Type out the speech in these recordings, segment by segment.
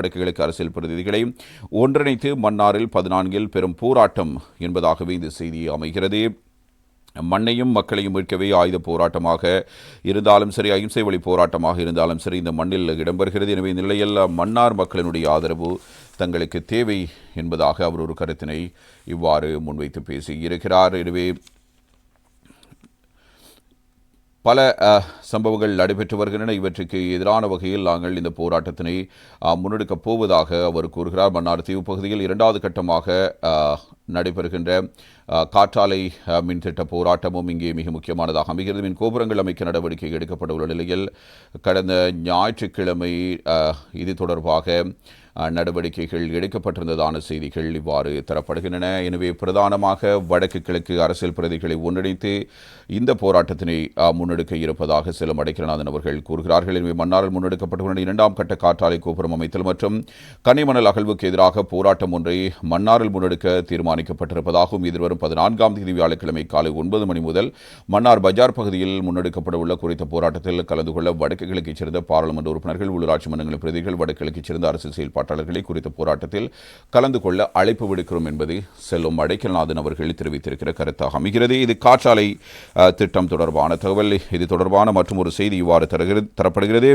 வடக்குகளுக்கு அரசியல் பிரதிநிதிகளை ஒன்றிணைத்து மன்னாரில் பதினான்கில் பெரும் போராட்டம் என்பதாகவே இந்த செய்தி அமைகிறது. மண்ணையும் மக்களையும் மீட்கவே ஆயுத போராட்டமாக இருந்தாலும் சரி அகிம்சை வழி போராட்டமாக இருந்தாலும் சரி இந்த மண்ணில் இடம்பெறுகிறது. எனவே இந்த நிலையில் மன்னார் மக்களினுடைய ஆதரவு தங்களுக்கு தேவை என்பதாக அவர் ஒரு கருத்தினை இவ்வாறு முன்வைத்து பேசியிருக்கிறார். எனவே பல சம்பவங்கள் நடைபெற்று வருகின்றன. இவற்றுக்கு எதிரான வகையில் நாங்கள் இந்த போராட்டத்தினை முன்னெடுக்கப் போவதாக அவர் கூறுகிறார். மன்னார் தீவு பகுதியில் இரண்டாவது கட்டமாக நடைபெறுகின்ற காற்றாலை மின்திட்ட மின் திட்ட போராட்டமும் இங்கே மிக முக்கியமானதாக அமைகிறது. மின் கோபுரங்கள் அமைக்க நடவடிக்கை எடுக்கப்பட உள்ள நிலையில் கடந்த ஞாயிற்றுக்கிழமை இது தொடர்பாக நடவடிக்கைகள் எடுக்கப்பட்டிருந்ததான செய்திகள் இவ்வாறு தரப்படுகின்றன. எனவே பிரதானமாக வடக்கு கிழக்கு அரசியல் பிரதிகளை ஒன்றிணைத்து இந்த போராட்டத்தினை முன்னெடுக்க இருப்பதாக செல்லும் அடைக்கிறநாதன் அவர்கள் கூறுகிறார்கள். எனவே மன்னாரில் முன்னெடுக்கப்பட்டுள்ள இரண்டாம் கட்ட காற்றாலை கோபுரம் அமைத்தல் மற்றும் கனிமணல் அகழ்வுக்கு எதிராக போராட்டம் ஒன்றை மன்னாரில் முன்னெடுக்க தீர்மானிக்கப்பட்டிருப்பதாகவும் எதிர்வரும் பதினான்காம் தேதி வியாழக்கிழமை காலை ஒன்பது மணி முதல் மன்னார் பஜார் பகுதியில் முன்னெடுக்கப்பட உள்ள குறித்த போராட்டத்தில் கலந்து கொள்ள வடக்கு கிழக்கைச் சேர்ந்த பாராளுமன்ற உறுப்பினர்கள் உள்ளூராட்சி மன்றங்களின் பிரதிகள் வடக்கு கிழக்கைச் சேர்ந்த அரசு செயல்பாட்டாளர்களை குறித்த போராட்டத்தில் கலந்து கொள்ள அழைப்பு விடுக்கிறோம் என்பது செல்லும் அடைக்கல்நாதன் அவர்கள் தெரிவித்திருக்கிற கருத்தாக அமைகிறது. இது காற்றாலை திட்டம் தொடர்பான தகவல். இது தொடர்பான மற்றும் ஒரு செய்தி இவ்வாறு தருகிறது தரப்படுகிறது.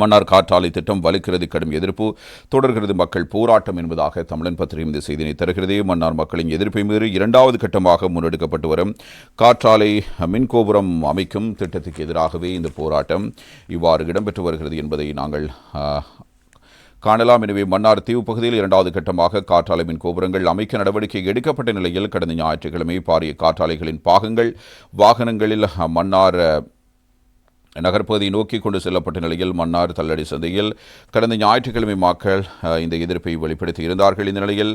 மன்னார் காற்றாலை திட்டம் வலுக்கிறது கடும் எதிர்ப்பு தொடர்கிறது மக்கள் போராட்டம் என்பதாக தமிழன் பத்திரிகை இந்த செய்தியை தருகிறது. மன்னார் மக்களின் எதிர்ப்பை மீறி இரண்டாவது கட்டமாக முன்னெடுக்கப்பட்டு வரும் காற்றாலை மின்கோபுரம் அமைக்கும் திட்டத்துக்கு எதிராகவே இந்த போராட்டம் இவ்வாறு இடம்பெற்று வருகிறது என்பதை நாங்கள் காணலாம். எனவே மன்னார் தீவு பகுதியில் இரண்டாவது கட்டமாக காற்றாலை மின் கோபுரங்கள் அமைக்க நடவடிக்கை எடுக்கப்பட்ட நிலையில் கடந்த ஞாயிற்றுக்கிழமை பாரிய காற்றாலைகளின் பாகங்கள் வாகனங்களில் மன்னார் நகர்ப்பகுதியை நோக்கி கொண்டு செல்லப்பட்ட நிலையில் மன்னார் தள்ளடி சந்தையில் கடந்த ஞாயிற்றுக்கிழமை மக்கள் இந்த எதிர்ப்பை வெளிப்படுத்தி இருந்தார்கள். இந்த நிலையில்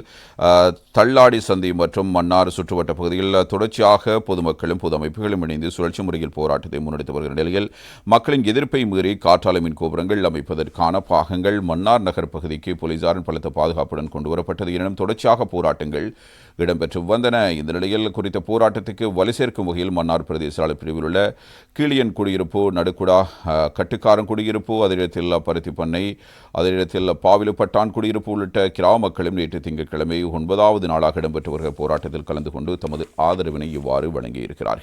தள்ளாடி சந்தை மற்றும் மன்னார் சுற்றுவட்ட பகுதியில் தொடர்ச்சியாக பொதுமக்களும் பொது அமைப்புகளும் இணைந்து சுழற்சி முறையில் போராட்டத்தை முன்னெடுத்து வருகிற நிலையில் மக்களின் எதிர்ப்பை மீறி காற்றாலை மின் கோபுரங்கள் அமைப்பதற்கான பாகங்கள் மன்னார் நகர் பகுதிக்கு போலீசாரின் பலத்த பாதுகாப்புடன் கொண்டு வரப்பட்டது. எனினும் தொடர்ச்சியாக போராட்டங்கள் இடம்பெற்று வந்தன. இந்த நிலையில் குறித்த போராட்டத்துக்கு வலு சேர்க்கும் வகையில் மன்னார் பிரதேச ஆளுநர் பிரிவில் உள்ள கீழியன் குடியிருப்பு நடுக்குடா கட்டுக்காரன் குடியிருப்பு அதிரிடத்தில் பருத்தி பண்ணை அதிரிடத்தில் பாவிலுப்பட்டான் குடியிருப்பு உள்ளிட்ட கிராம மக்களும் நேற்று திங்கட்கிழமை ஒன்பதாவது நாளாக இடம்பெற்று வருகிற போராட்டத்தில் கலந்து கொண்டு தமது ஆதரவினை இவ்வாறு வழங்கியிருக்கிறார்கள்.